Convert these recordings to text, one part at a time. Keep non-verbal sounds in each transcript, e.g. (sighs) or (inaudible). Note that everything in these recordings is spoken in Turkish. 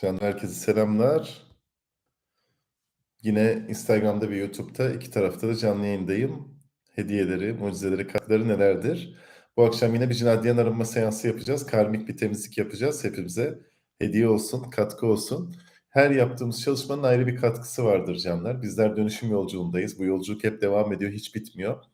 Can herkese selamlar. Yine Instagram'da ve YouTube'da iki tarafta da canlı yayındayım. Hediyeleri, mucizeleri, katkıları nelerdir? Bu akşam yine bir cinadiyen arınma seansı yapacağız. Karmik bir temizlik yapacağız hepimize. Hediye olsun, katkı olsun. Her yaptığımız çalışmanın ayrı bir katkısı vardır canlar. Bizler dönüşüm yolculuğundayız. Bu yolculuk hep devam ediyor, hiç bitmiyor.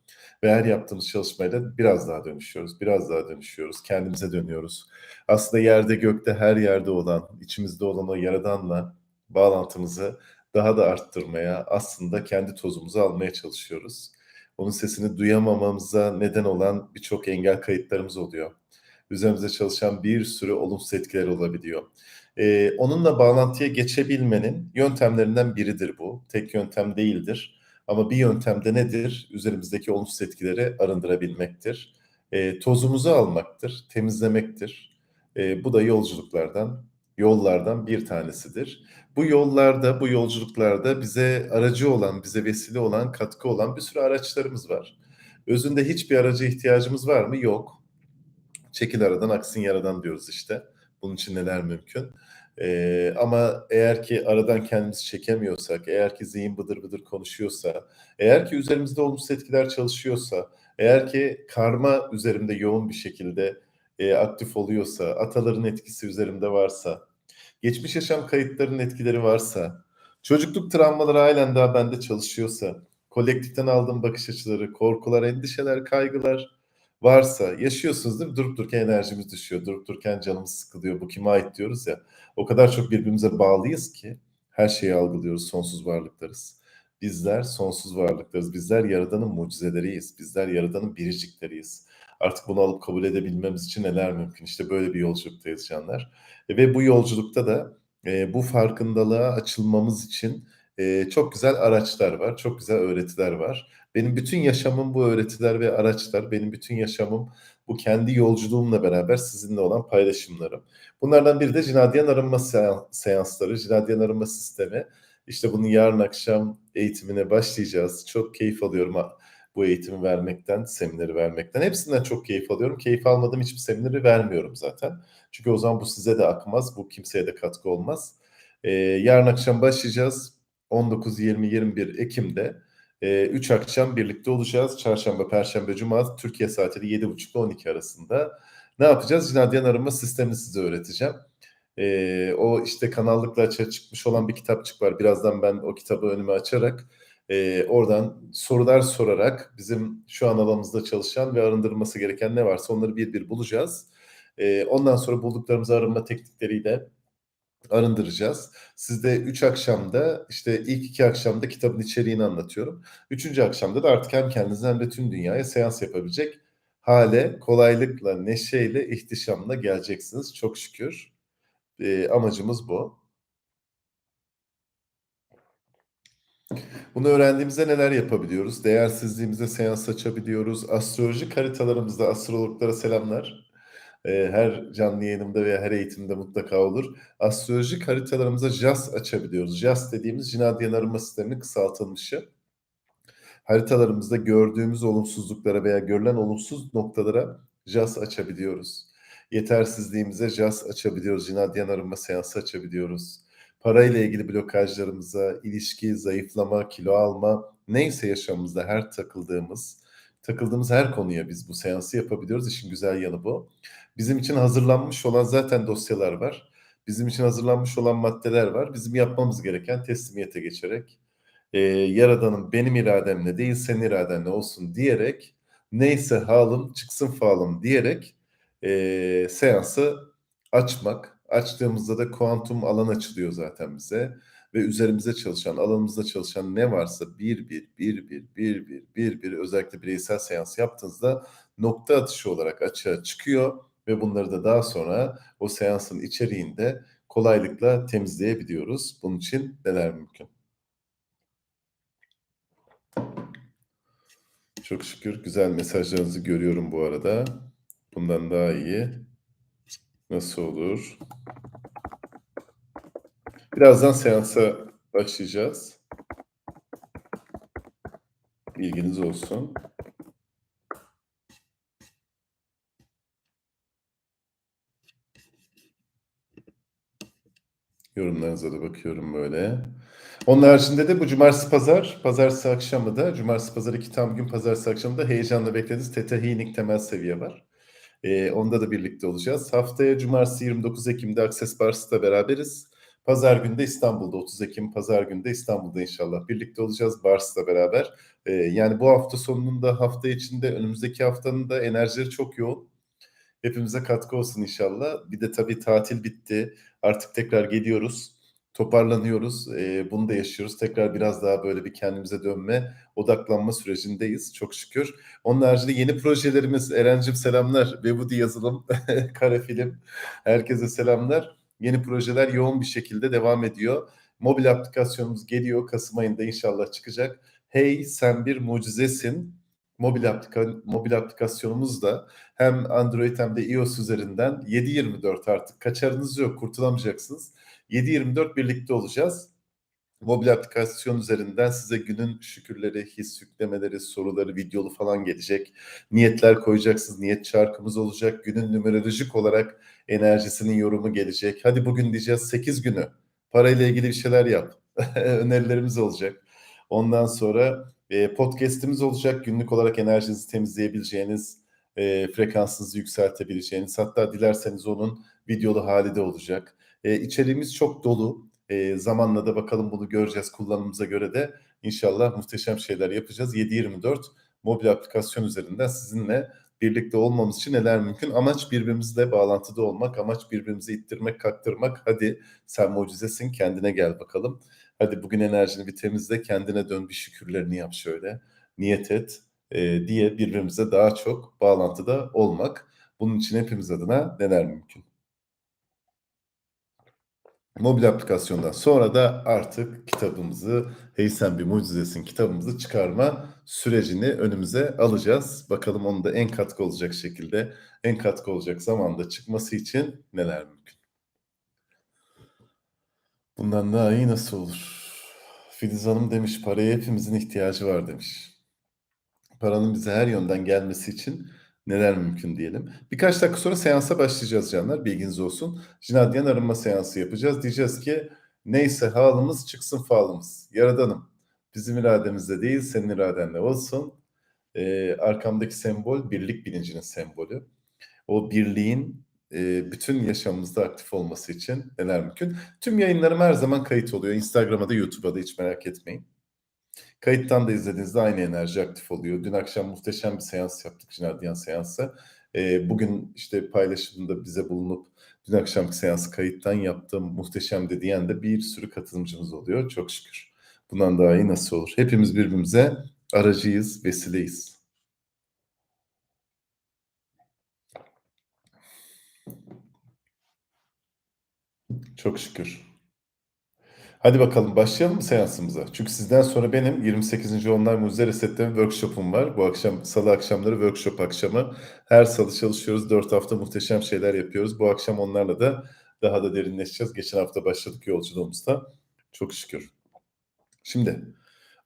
Ve her yaptığımız çalışmayla biraz daha dönüşüyoruz, biraz daha dönüşüyoruz, kendimize dönüyoruz. Aslında yerde gökte her yerde olan, içimizde olan o yaradanla bağlantımızı daha da arttırmaya, aslında kendi tozumuzu almaya çalışıyoruz. Onun sesini duyamamamıza neden olan birçok engel kayıtlarımız oluyor. Üzerimize çalışan bir sürü olumsuz etkiler olabiliyor. Ee, onunla bağlantıya geçebilmenin yöntemlerinden biridir bu. Tek yöntem değildir. Ama bir yöntemde nedir? Üzerimizdeki olumsuz etkileri arındırabilmektir. E, tozumuzu almaktır, temizlemektir. E, bu da yolculuklardan, yollardan bir tanesidir. Bu yollarda, bu yolculuklarda bize aracı olan, bize vesile olan, katkı olan bir sürü araçlarımız var. Özünde hiçbir araca ihtiyacımız var mı? Yok. Çekil aradan, aksın yaradan diyoruz işte. Bunun için neler mümkün? Ee, ama eğer ki aradan kendimizi çekemiyorsak, eğer ki zihin bıdır bıdır konuşuyorsa, eğer ki üzerimizde olumsuz etkiler çalışıyorsa, eğer ki karma üzerimde yoğun bir şekilde e, aktif oluyorsa, ataların etkisi üzerimde varsa, geçmiş yaşam kayıtlarının etkileri varsa, çocukluk travmaları halen daha bende çalışıyorsa, kolektiften aldığım bakış açıları, korkular, endişeler, kaygılar varsa, yaşıyorsunuz değil mi? Durup dururken enerjimiz düşüyor, durup dururken canımız sıkılıyor, bu kime ait diyoruz ya. O kadar çok birbirimize bağlıyız ki her şeyi algılıyoruz, sonsuz varlıklarız. Bizler sonsuz varlıklarız. Bizler Yaradan'ın mucizeleriyiz. Bizler Yaradan'ın biricikleriyiz. Artık bunu alıp kabul edebilmemiz için neler mümkün? İşte böyle bir yolculuktayız canlar. E, ve bu yolculukta da e, bu farkındalığa açılmamız için e, çok güzel araçlar var, çok güzel öğretiler var. Benim bütün yaşamım bu öğretiler ve araçlar, benim bütün yaşamım bu kendi yolculuğumla beraber sizinle olan paylaşımlarım. Bunlardan biri de Cinadiyen Arınma Seansları, Cinadiyen Arınma Sistemi. İşte bunun yarın akşam eğitimine başlayacağız. Çok keyif alıyorum bu eğitimi vermekten, semineri vermekten. Hepsinden çok keyif alıyorum. Keyif almadığım hiçbir semineri vermiyorum zaten. Çünkü o zaman bu size de akmaz, bu kimseye de katkı olmaz. Ee, yarın akşam başlayacağız. 19, 20, 21 Ekim'de 3 e, akşam birlikte olacağız. Çarşamba, Perşembe, Cuma Türkiye saatiyle 7.30 ile 12 arasında. Ne yapacağız? Cinadiyen arama sistemini size öğreteceğim. E, o işte kanallıkla açığa çıkmış olan bir kitapçık var. Birazdan ben o kitabı önüme açarak e, oradan sorular sorarak bizim şu an alanımızda çalışan ve arındırılması gereken ne varsa onları bir bir bulacağız. E, ondan sonra bulduklarımız arınma teknikleriyle arındıracağız. Sizde üç akşamda işte ilk iki akşamda kitabın içeriğini anlatıyorum. Üçüncü akşamda da artık hem kendinize hem de tüm dünyaya seans yapabilecek hale kolaylıkla, neşeyle, ihtişamla geleceksiniz. Çok şükür. E, amacımız bu. Bunu öğrendiğimizde neler yapabiliyoruz? Değersizliğimize seans açabiliyoruz. Astrolojik haritalarımızda astrologlara selamlar. Ee, her canlı yayınımda veya her eğitimde mutlaka olur. Astrolojik haritalarımıza JAS açabiliyoruz. JAS dediğimiz Jinadiyen Arınma Sistemi'nin kısaltılmışı. Haritalarımızda gördüğümüz olumsuzluklara veya görülen olumsuz noktalara JAS açabiliyoruz. Yetersizliğimize JAS açabiliyoruz. Jinadiyen Arınma Seansı açabiliyoruz parayla ilgili blokajlarımıza, ilişki, zayıflama, kilo alma, neyse yaşamımızda her takıldığımız, takıldığımız her konuya biz bu seansı yapabiliyoruz. İşin güzel yanı bu. Bizim için hazırlanmış olan zaten dosyalar var. Bizim için hazırlanmış olan maddeler var. Bizim yapmamız gereken teslimiyete geçerek, e, Yaradan'ın benim irademle değil senin iradenle olsun diyerek, neyse halım çıksın falım diyerek e, seansı açmak, Açtığımızda da kuantum alan açılıyor zaten bize ve üzerimize çalışan, alanımızda çalışan ne varsa bir bir, bir bir, bir bir, bir bir özellikle bireysel seans yaptığınızda nokta atışı olarak açığa çıkıyor ve bunları da daha sonra o seansın içeriğinde kolaylıkla temizleyebiliyoruz. Bunun için neler mümkün? Çok şükür güzel mesajlarınızı görüyorum bu arada. Bundan daha iyi nasıl olur? Birazdan seansa başlayacağız. Bilginiz olsun. Yorumlarınıza da bakıyorum böyle. Onun haricinde de bu cumartesi pazar, pazartesi akşamı da, cumartesi pazar iki tam gün pazartesi akşamı da heyecanla beklediğiniz Theta Healing temel seviye var. Ee, onda da birlikte olacağız. Haftaya cumartesi 29 Ekim'de Access Bars'ta beraberiz. Pazar günde İstanbul'da 30 Ekim pazar günde İstanbul'da inşallah birlikte olacağız Bars'la beraber. Ee, yani bu hafta sonunun da hafta içinde önümüzdeki haftanın da enerjileri çok yoğun. Hepimize katkı olsun inşallah. Bir de tabii tatil bitti. Artık tekrar geliyoruz. Toparlanıyoruz. Ee, bunu da yaşıyoruz. Tekrar biraz daha böyle bir kendimize dönme, odaklanma sürecindeyiz. Çok şükür. Onun haricinde yeni projelerimiz. Eren'cim selamlar. Webudi yazılım, (laughs) kare film. Herkese selamlar. Yeni projeler yoğun bir şekilde devam ediyor. Mobil aplikasyonumuz geliyor. Kasım ayında inşallah çıkacak. Hey sen bir mucizesin. Mobil, aplika mobil aplikasyonumuz da hem Android hem de iOS üzerinden 7-24 artık kaçarınız yok kurtulamayacaksınız. 7-24 birlikte olacağız. Mobil aplikasyon üzerinden size günün şükürleri, his yüklemeleri, soruları, videolu falan gelecek. Niyetler koyacaksınız, niyet çarkımız olacak. Günün numerolojik olarak enerjisinin yorumu gelecek. Hadi bugün diyeceğiz 8 günü. Parayla ilgili bir şeyler yap. (laughs) Önerilerimiz olacak. Ondan sonra e, podcast'imiz olacak. Günlük olarak enerjinizi temizleyebileceğiniz, e, frekansınızı yükseltebileceğiniz. Hatta dilerseniz onun videolu hali de olacak. E, içeriğimiz çok dolu. E, zamanla da bakalım bunu göreceğiz kullanımımıza göre de. İnşallah muhteşem şeyler yapacağız. 7-24 mobil aplikasyon üzerinden sizinle birlikte olmamız için neler mümkün? Amaç birbirimizle bağlantıda olmak, amaç birbirimizi ittirmek, kaktırmak. Hadi sen mucizesin kendine gel bakalım. Hadi bugün enerjini bir temizle, kendine dön bir şükürlerini yap şöyle. Niyet et e, diye birbirimize daha çok bağlantıda olmak. Bunun için hepimiz adına neler mümkün? Mobil aplikasyondan sonra da artık kitabımızı Hey Sen Bir Mucizesin kitabımızı çıkarma sürecini önümüze alacağız. Bakalım onu da en katkı olacak şekilde, en katkı olacak zamanda çıkması için neler mümkün? Bundan daha iyi nasıl olur? Filiz Hanım demiş paraya hepimizin ihtiyacı var demiş. Paranın bize her yönden gelmesi için neler mümkün diyelim. Birkaç dakika sonra seansa başlayacağız canlar bilginiz olsun. Jinadyen arınma seansı yapacağız. Diyeceğiz ki neyse halımız çıksın falımız. Yaradanım bizim irademizde değil senin iradenle olsun. Ee, arkamdaki sembol birlik bilincinin sembolü. O birliğin e, bütün yaşamımızda aktif olması için neler mümkün. Tüm yayınlarım her zaman kayıt oluyor. Instagram'a da YouTube'a da hiç merak etmeyin. Kayıttan da izlediğinizde aynı enerji aktif oluyor. Dün akşam muhteşem bir seans yaptık Jinadyan seansı. E, bugün işte paylaşımında bize bulunup dün akşamki seansı kayıttan yaptım muhteşem de diyen de bir sürü katılımcımız oluyor. Çok şükür. Bundan daha iyi nasıl olur? Hepimiz birbirimize aracıyız, vesileyiz. Çok şükür. Hadi bakalım başlayalım mı seansımıza? Çünkü sizden sonra benim 28. Onlar Mucize Resetleme Workshop'um var. Bu akşam salı akşamları workshop akşamı. Her salı çalışıyoruz. 4 hafta muhteşem şeyler yapıyoruz. Bu akşam onlarla da daha da derinleşeceğiz. Geçen hafta başladık yolculuğumuzda. Çok şükür. Şimdi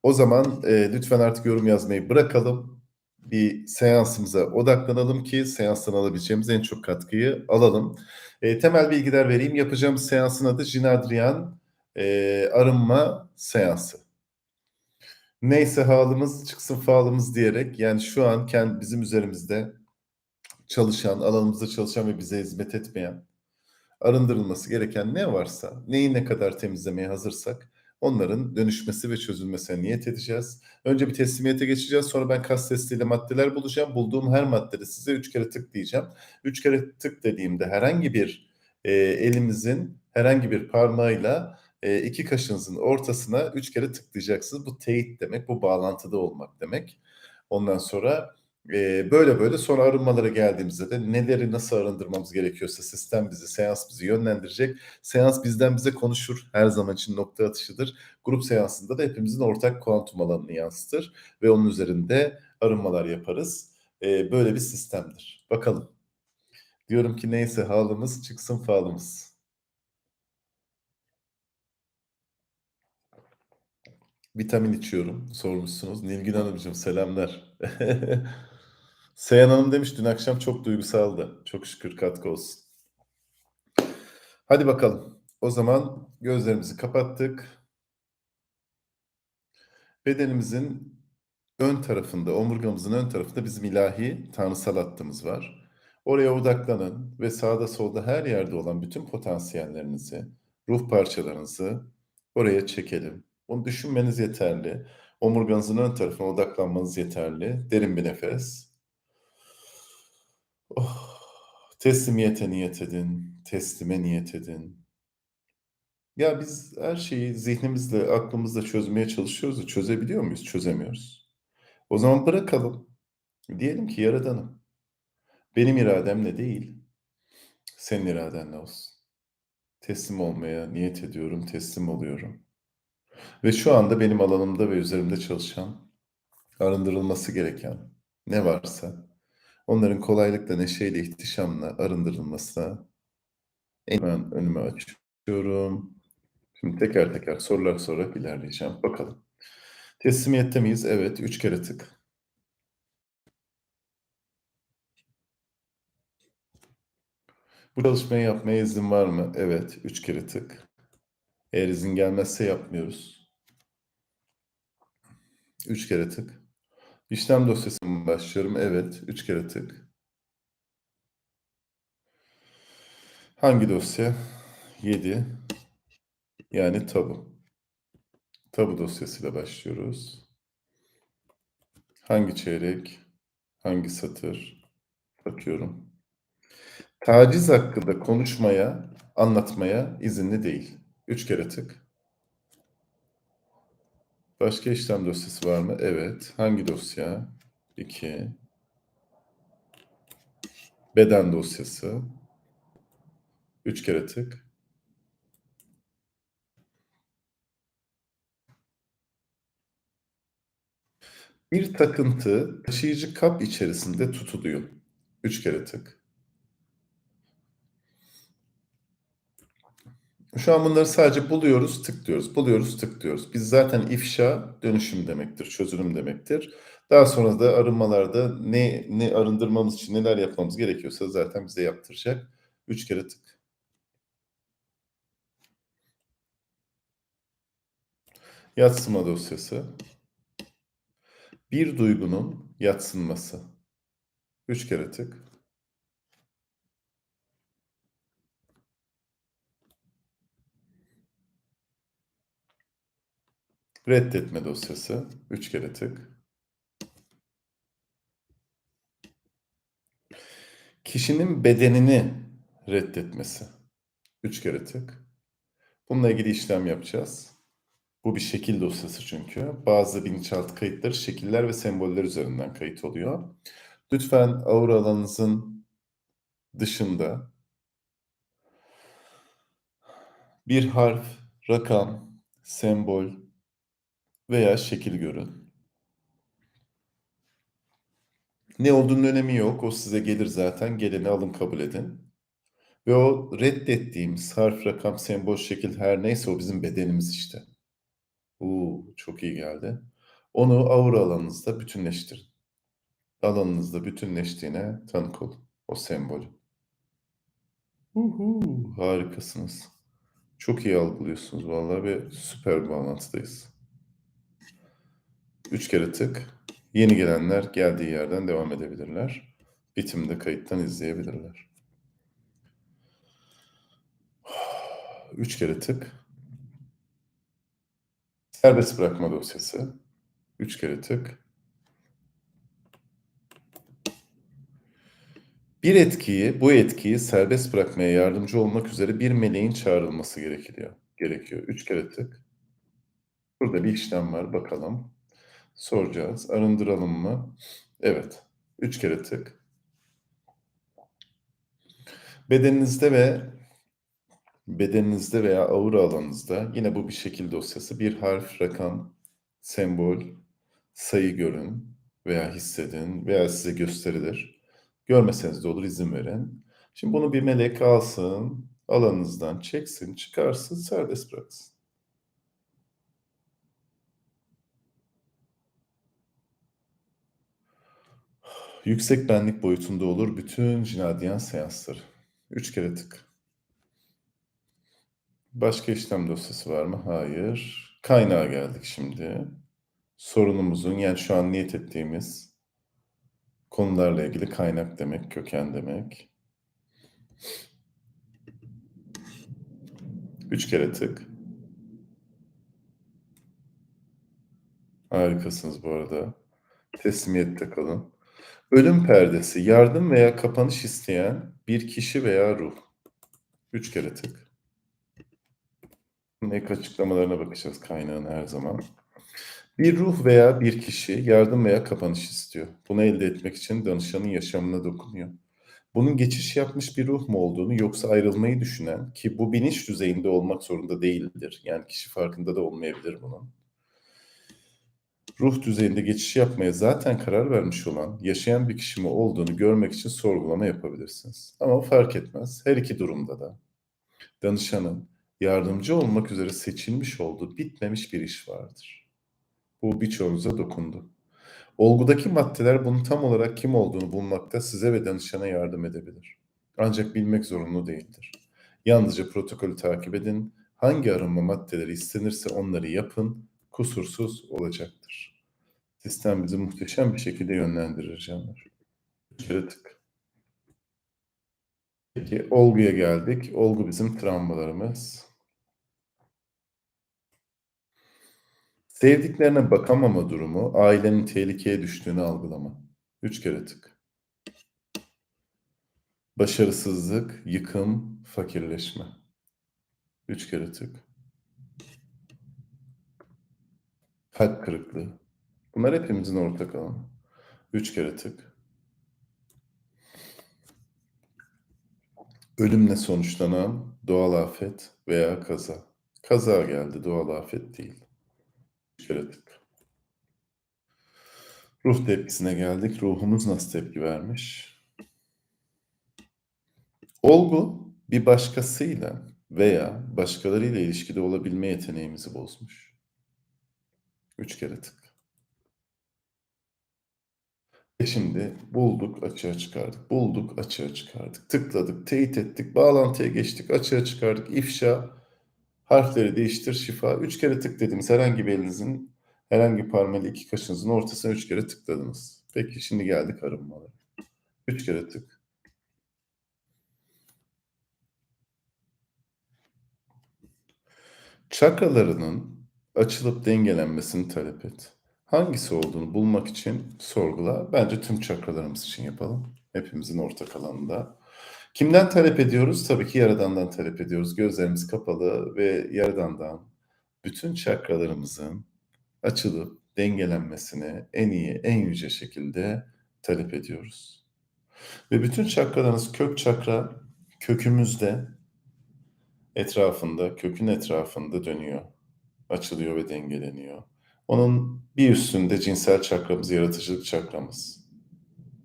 o zaman e, lütfen artık yorum yazmayı bırakalım. Bir seansımıza odaklanalım ki seanstan alabileceğimiz en çok katkıyı alalım. E, temel bilgiler vereyim. Yapacağımız seansın adı Jinadrian e, arınma seansı. Neyse halımız çıksın falımız diyerek yani şu an kendi bizim üzerimizde çalışan, alanımızda çalışan ve bize hizmet etmeyen, arındırılması gereken ne varsa, neyi ne kadar temizlemeye hazırsak onların dönüşmesi ve çözülmesine niyet edeceğiz. Önce bir teslimiyete geçeceğiz. Sonra ben kas testiyle maddeler bulacağım. Bulduğum her maddede size üç kere tık diyeceğim. Üç kere tık dediğimde herhangi bir e, elimizin herhangi bir parmağıyla e, iki kaşınızın ortasına üç kere tıklayacaksınız. Bu teyit demek, bu bağlantıda olmak demek. Ondan sonra e, böyle böyle sonra arınmalara geldiğimizde de neleri nasıl arındırmamız gerekiyorsa sistem bizi, seans bizi yönlendirecek. Seans bizden bize konuşur. Her zaman için nokta atışıdır. Grup seansında da hepimizin ortak kuantum alanını yansıtır ve onun üzerinde arınmalar yaparız. E, böyle bir sistemdir. Bakalım. Diyorum ki neyse halımız çıksın falımız. Vitamin içiyorum. Sormuşsunuz. Nilgün Hanımcığım selamlar. (laughs) Seyhan Hanım demiş dün akşam çok duygusaldı. Çok şükür katkı olsun. Hadi bakalım. O zaman gözlerimizi kapattık. Bedenimizin ön tarafında, omurgamızın ön tarafında bizim ilahi tanrısal hattımız var. Oraya odaklanın ve sağda solda her yerde olan bütün potansiyellerinizi, ruh parçalarınızı oraya çekelim. Bunu düşünmeniz yeterli. Omurganızın ön tarafına odaklanmanız yeterli. Derin bir nefes. Oh. Teslimiyete niyet edin. Teslime niyet edin. Ya biz her şeyi zihnimizle, aklımızla çözmeye çalışıyoruz da çözebiliyor muyuz? Çözemiyoruz. O zaman bırakalım. Diyelim ki Yaradanım. Benim irademle değil, senin iradenle olsun. Teslim olmaya niyet ediyorum, teslim oluyorum. Ve şu anda benim alanımda ve üzerimde çalışan, arındırılması gereken ne varsa onların kolaylıkla, neşeyle, ihtişamla arındırılmasına hemen önüme açıyorum. Şimdi teker teker sorular sorarak ilerleyeceğim. Bakalım. Teslimiyette miyiz? Evet. Üç kere tık. Bu çalışmayı yapmaya izin var mı? Evet. Üç kere tık. Eğer izin gelmezse yapmıyoruz. Üç kere tık. İşlem dosyası mı başlıyorum? Evet. Üç kere tık. Hangi dosya? 7. Yani tabu. Tabu dosyasıyla başlıyoruz. Hangi çeyrek? Hangi satır? Bakıyorum. Taciz hakkında konuşmaya, anlatmaya izinli değil. Üç kere tık. Başka işlem dosyası var mı? Evet. Hangi dosya? 2. Beden dosyası. Üç kere tık. Bir takıntı taşıyıcı kap içerisinde tutuluyor. Üç kere tık. Şu an bunları sadece buluyoruz, tıklıyoruz. Buluyoruz, tıklıyoruz. Biz zaten ifşa dönüşüm demektir, çözülüm demektir. Daha sonra da arınmalarda ne ne arındırmamız için neler yapmamız gerekiyorsa zaten bize yaptıracak. Üç kere tık. Yatsıma dosyası. Bir duygunun yatsınması. Üç kere tık. Reddetme dosyası. Üç kere tık. Kişinin bedenini reddetmesi. Üç kere tık. Bununla ilgili işlem yapacağız. Bu bir şekil dosyası çünkü. Bazı bilinçaltı kayıtları şekiller ve semboller üzerinden kayıt oluyor. Lütfen aura alanınızın dışında bir harf, rakam, sembol veya şekil görün. Ne olduğunun önemi yok. O size gelir zaten. Geleni alın kabul edin. Ve o reddettiğimiz harf, rakam, sembol, şekil her neyse o bizim bedenimiz işte. Uuu çok iyi geldi. Onu aura alanınızda bütünleştirin. Alanınızda bütünleştiğine tanık olun. O sembolü. Uhu, harikasınız. Çok iyi algılıyorsunuz vallahi ve süper bir bağlantıdayız. Üç kere tık. Yeni gelenler geldiği yerden devam edebilirler. Bitimde kayıttan izleyebilirler. Üç kere tık. Serbest bırakma dosyası. Üç kere tık. Bir etkiyi, bu etkiyi serbest bırakmaya yardımcı olmak üzere bir meleğin çağrılması gerekiyor. Gerekiyor. Üç kere tık. Burada bir işlem var. Bakalım. Soracağız. Arındıralım mı? Evet. Üç kere tık. Bedeninizde ve bedeninizde veya aura alanınızda yine bu bir şekil dosyası. Bir harf, rakam, sembol, sayı görün veya hissedin veya size gösterilir. Görmeseniz de olur izin verin. Şimdi bunu bir melek alsın, alanınızdan çeksin, çıkarsın, serbest bıraksın. Yüksek benlik boyutunda olur bütün jinadyen seansları. Üç kere tık. Başka işlem dosyası var mı? Hayır. Kaynağa geldik şimdi. Sorunumuzun yani şu an niyet ettiğimiz konularla ilgili kaynak demek, köken demek. Üç kere tık. Harikasınız bu arada. Teslimiyette kalın. Ölüm perdesi, yardım veya kapanış isteyen bir kişi veya ruh. Üç kere tık. Ek açıklamalarına bakacağız kaynağın her zaman. Bir ruh veya bir kişi yardım veya kapanış istiyor. Bunu elde etmek için danışanın yaşamına dokunuyor. Bunun geçiş yapmış bir ruh mu olduğunu yoksa ayrılmayı düşünen ki bu bilinç düzeyinde olmak zorunda değildir. Yani kişi farkında da olmayabilir bunun. Ruh düzeyinde geçiş yapmaya zaten karar vermiş olan yaşayan bir kişi mi olduğunu görmek için sorgulama yapabilirsiniz. Ama fark etmez. Her iki durumda da danışanın yardımcı olmak üzere seçilmiş olduğu bitmemiş bir iş vardır. Bu birçoğunuza dokundu. Olgudaki maddeler bunun tam olarak kim olduğunu bulmakta size ve danışana yardım edebilir. Ancak bilmek zorunlu değildir. Yalnızca protokolü takip edin, hangi arınma maddeleri istenirse onları yapın, kusursuz olacaktır. Sistem bizi muhteşem bir şekilde yönlendirir canlar. Şöyle tık. Peki olguya geldik. Olgu bizim travmalarımız. Sevdiklerine bakamama durumu, ailenin tehlikeye düştüğünü algılama. Üç kere tık. Başarısızlık, yıkım, fakirleşme. Üç kere tık. Kalp kırıklığı. Bunlar hepimizin ortak alanı. Üç kere tık. Ölümle sonuçlanan doğal afet veya kaza. Kaza geldi, doğal afet değil. Üç kere tık. Ruh tepkisine geldik. Ruhumuz nasıl tepki vermiş? Olgu bir başkasıyla veya başkalarıyla ilişkide olabilme yeteneğimizi bozmuş. Üç kere tık. E şimdi bulduk, açığa çıkardık. Bulduk, açığa çıkardık. Tıkladık, teyit ettik, bağlantıya geçtik, açığa çıkardık. İfşa, harfleri değiştir, şifa. Üç kere tık dediğimiz herhangi bir elinizin, herhangi parmağıyla iki kaşınızın ortasına üç kere tıkladınız. Peki şimdi geldik arınmalara. Üç kere tık. Çakralarının açılıp dengelenmesini talep et. Hangisi olduğunu bulmak için sorgula. Bence tüm çakralarımız için yapalım. Hepimizin ortak alanında. Kimden talep ediyoruz? Tabii ki Yaradan'dan talep ediyoruz. Gözlerimiz kapalı ve Yaradan'dan bütün çakralarımızın açılıp dengelenmesini en iyi, en yüce şekilde talep ediyoruz. Ve bütün çakralarınız kök çakra kökümüzde etrafında, kökün etrafında dönüyor. Açılıyor ve dengeleniyor. Onun bir üstünde cinsel çakramız, yaratıcılık çakramız.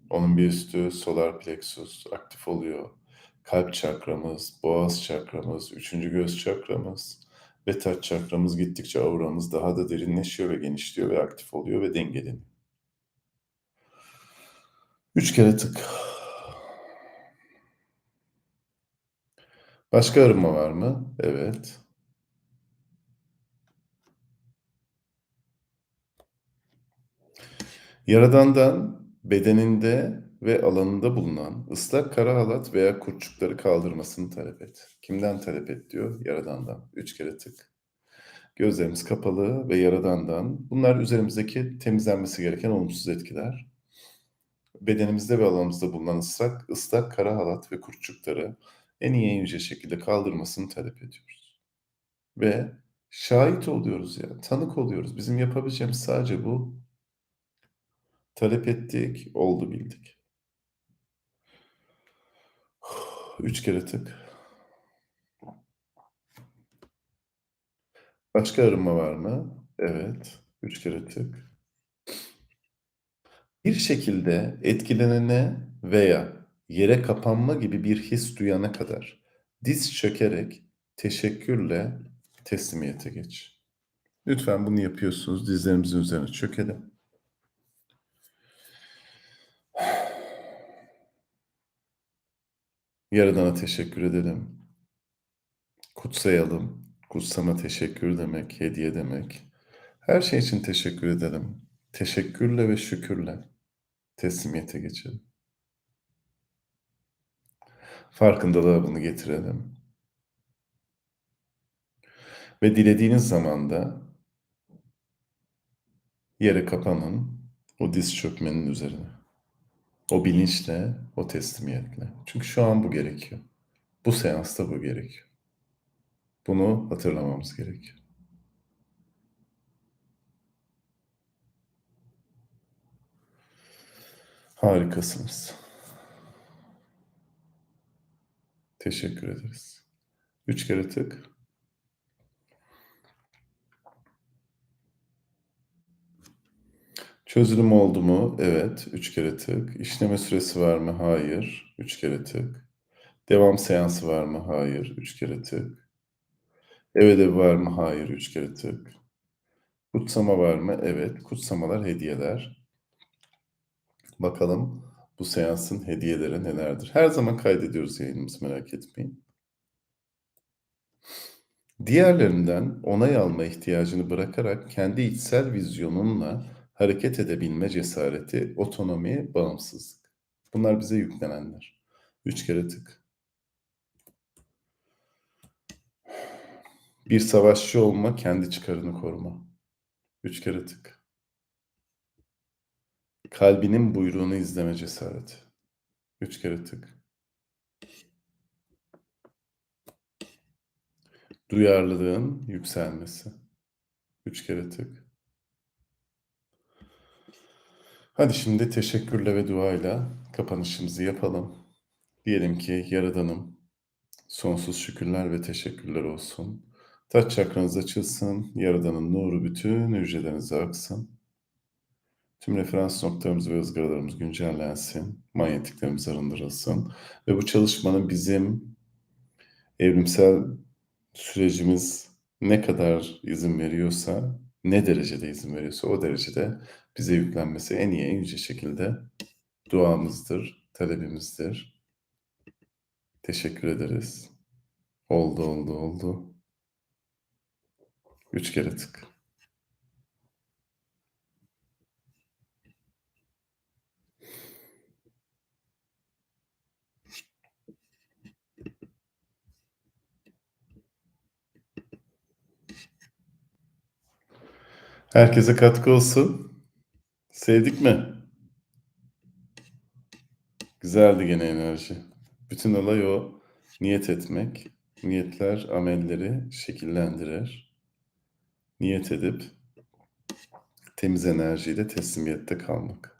Onun bir üstü solar plexus aktif oluyor. Kalp çakramız, boğaz çakramız, üçüncü göz çakramız ve taç çakramız gittikçe auramız daha da derinleşiyor ve genişliyor ve aktif oluyor ve dengeleniyor. Üç kere tık. Başka arınma var mı? Evet. Yaradan'dan bedeninde ve alanında bulunan ıslak kara halat veya kurtçukları kaldırmasını talep et. Kimden talep et diyor? Yaradan'dan. Üç kere tık. Gözlerimiz kapalı ve Yaradan'dan. Bunlar üzerimizdeki temizlenmesi gereken olumsuz etkiler. Bedenimizde ve alanımızda bulunan ıslak, ıslak kara halat ve kurtçukları en iyi en yüce şekilde kaldırmasını talep ediyoruz. Ve şahit oluyoruz ya, tanık oluyoruz. Bizim yapabileceğimiz sadece bu. Talep ettik, oldu bildik. (sighs) Üç kere tık. Başka arınma var mı? Evet. Üç kere tık. Bir şekilde etkilenene veya yere kapanma gibi bir his duyana kadar diz çökerek teşekkürle teslimiyete geç. Lütfen bunu yapıyorsunuz. Dizlerimizin üzerine çökelim. Yaradan'a teşekkür edelim. Kutsayalım. Kutsama teşekkür demek, hediye demek. Her şey için teşekkür edelim. Teşekkürle ve şükürle teslimiyete geçelim. Farkındalığa bunu getirelim. Ve dilediğiniz zaman da yere kapanın o diz çökmenin üzerine. O bilinçle, o teslimiyetle. Çünkü şu an bu gerekiyor. Bu seansta bu gerekiyor. Bunu hatırlamamız gerekiyor. Harikasınız. Teşekkür ederiz. Üç kere tık. Çözülüm oldu mu? Evet. Üç kere tık. İşleme süresi var mı? Hayır. Üç kere tık. Devam seansı var mı? Hayır. Üç kere tık. Ev ödevi var mı? Hayır. Üç kere tık. Kutsama var mı? Evet. Kutsamalar hediyeler. Bakalım bu seansın hediyeleri nelerdir? Her zaman kaydediyoruz yayınımızı merak etmeyin. Diğerlerinden onay alma ihtiyacını bırakarak kendi içsel vizyonunla hareket edebilme cesareti, otonomi, bağımsızlık. Bunlar bize yüklenenler. Üç kere tık. Bir savaşçı olma, kendi çıkarını koruma. Üç kere tık. Kalbinin buyruğunu izleme cesareti. Üç kere tık. Duyarlılığın yükselmesi. Üç kere tık. Hadi şimdi teşekkürle ve duayla kapanışımızı yapalım. Diyelim ki Yaradanım, sonsuz şükürler ve teşekkürler olsun. Taç çakranız açılsın, Yaradan'ın nuru bütün hücrelerinize aksın. Tüm referans noktalarımız ve ızgaralarımız güncellensin, manyetiklerimiz arındırılsın. Ve bu çalışmanın bizim evrimsel sürecimiz ne kadar izin veriyorsa, ne derecede izin veriyorsa o derecede bize yüklenmesi en iyi, en yüce şekilde duamızdır, talebimizdir. Teşekkür ederiz. Oldu, oldu, oldu. Üç kere tık. Herkese katkı olsun. Sevdik mi? Güzeldi gene enerji. Bütün olay o. Niyet etmek. Niyetler amelleri şekillendirir. Niyet edip temiz enerjiyle teslimiyette kalmak.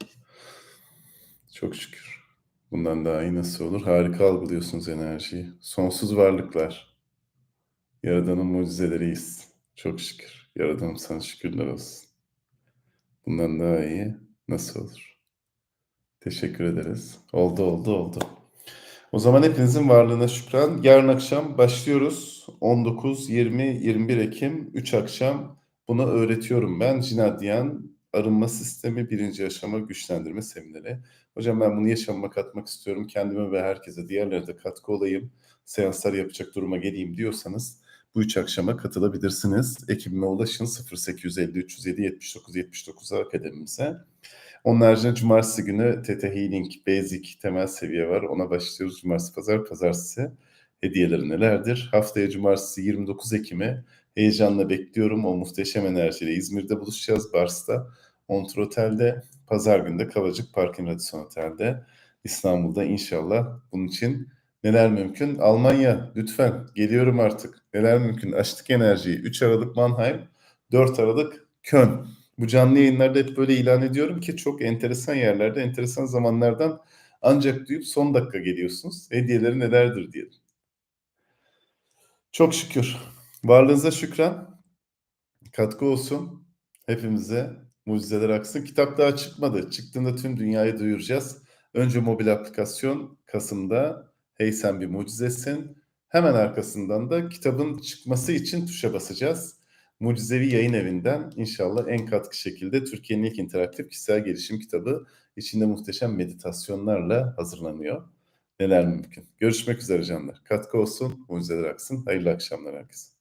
Çok şükür. Bundan daha iyi nasıl olur? Harika algılıyorsunuz enerjiyi. Sonsuz varlıklar. Yaradanın mucizeleriyiz. Çok şükür. Yaradanım sana şükürler olsun. Bundan daha iyi nasıl olur? Teşekkür ederiz. Oldu oldu oldu. O zaman hepinizin varlığına şükran. Yarın akşam başlıyoruz. 19, 20, 21 Ekim 3 akşam bunu öğretiyorum ben. Jinadyan arınma sistemi birinci aşama güçlendirme semineri. Hocam ben bunu yaşamıma katmak istiyorum. Kendime ve herkese diğerlerine de katkı olayım. Seanslar yapacak duruma geleyim diyorsanız bu üç akşama katılabilirsiniz. Ekibime ulaşın 0850 307 79 79 akademimize. Onun haricinde cumartesi günü Teta Healing Basic temel seviye var. Ona başlıyoruz cumartesi pazar pazartesi. Hediyeleri nelerdir? Haftaya cumartesi 29 Ekim'e heyecanla bekliyorum. O muhteşem enerjiyle İzmir'de buluşacağız Bars'ta. Montre Otel'de. Pazar günde Kavacık Parkin Radisson Otel'de. İstanbul'da inşallah bunun için Neler mümkün? Almanya lütfen geliyorum artık. Neler mümkün? Açtık enerjiyi. 3 Aralık Mannheim, 4 Aralık Köln. Bu canlı yayınlarda hep böyle ilan ediyorum ki çok enteresan yerlerde, enteresan zamanlardan ancak duyup son dakika geliyorsunuz. Hediyeleri nelerdir diyelim. Çok şükür. Varlığınıza şükran. Katkı olsun. Hepimize mucizeler aksın. Kitap daha çıkmadı. Çıktığında tüm dünyayı duyuracağız. Önce mobil aplikasyon Kasım'da Hey sen bir mucizesin. Hemen arkasından da kitabın çıkması için tuşa basacağız. Mucizevi Yayın Evi'nden inşallah en katkı şekilde Türkiye'nin ilk interaktif kişisel gelişim kitabı içinde muhteşem meditasyonlarla hazırlanıyor. Neler mümkün. Görüşmek üzere canlar. Katkı olsun, mucizeler aksın. Hayırlı akşamlar herkese.